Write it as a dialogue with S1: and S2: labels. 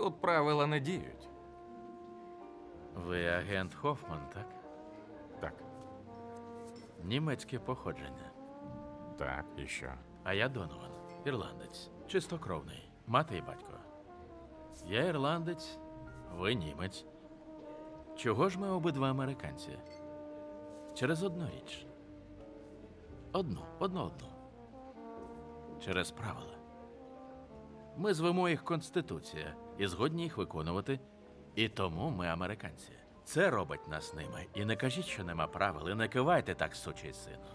S1: Тут правила не діють.
S2: Ви агент Хофман, так?
S1: Так,
S2: Німецьке походження.
S1: так, і що?
S2: А я Донован, ірландець, чистокровний, мати і батько. Я ірландець, ви німець. Чого ж ми обидва американці? Через одну річ. Одну, одну одну. Через правила. Ми звемо їх Конституція і згодні їх виконувати. І тому ми американці. Це робить нас ними. І не кажіть, що нема правил, і не кивайте так, сучий сину.